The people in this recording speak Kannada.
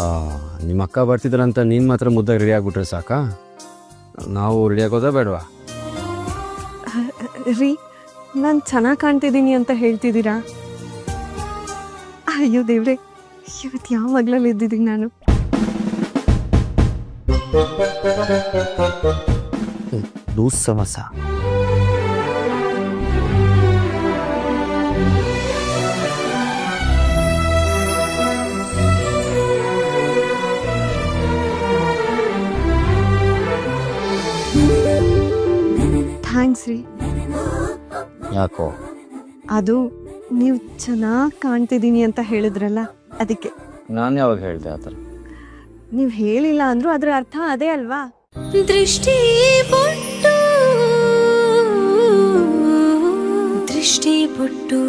ಆ, ನಿಮ್ಮ ಅಕ್ಕ ಬರ್ತಿದ್ರಂತ ನೀನು ಮಾತ್ರ ಮುದ್ದಾಗಿ ರೆಡಿ ಆಗ್ಬಿಟ್ರೆ ಸಾಕಾ? ನಾವು ರೆಡಿ ಆಗೋದ ಬೇಡವಾ? ರೀ ನಾನು ಚೆನ್ನಾಗಿ ಕಾಣ್ತಿದ್ದೀನಿ ಅಂತ ಹೇಳ್ತಿದ್ದೀರಾ? ಅಯ್ಯೋ ದೇವ್ರೆ ಇವತ್ತು ಯಾವ ಮಗ್ಲಲ್ಲಿ ಇದ್ದಿದ್ದೀನಿ ನಾನು? ದುಸ್ಸಮಸ. ಥ್ಯಾಂಕ್ಸ್ ರೀ ಯಾಕೋ? ಅದು ನೀವು ಚೆನ್ನಾಗಿ ಕಾಣ್ತಿದ್ದೀನಿ ಅಂತ ಹೇಳಿದ್ರಲ್ಲ ಅದಕ್ಕೆ. ನಾನು ಯಾವಾಗ ಹೇಳಿದೆ ಆ ಥರ? ನೀವು ಹೇಳಿಲ್ಲ ಅಂದ್ರೂ ಅದರ ಅರ್ಥ ಅದೇ ಅಲ್ವಾ? ದೃಷ್ಟಿ ಬೊಟ್ಟು ದೃಷ್ಟಿ ಬೊಟ್ಟು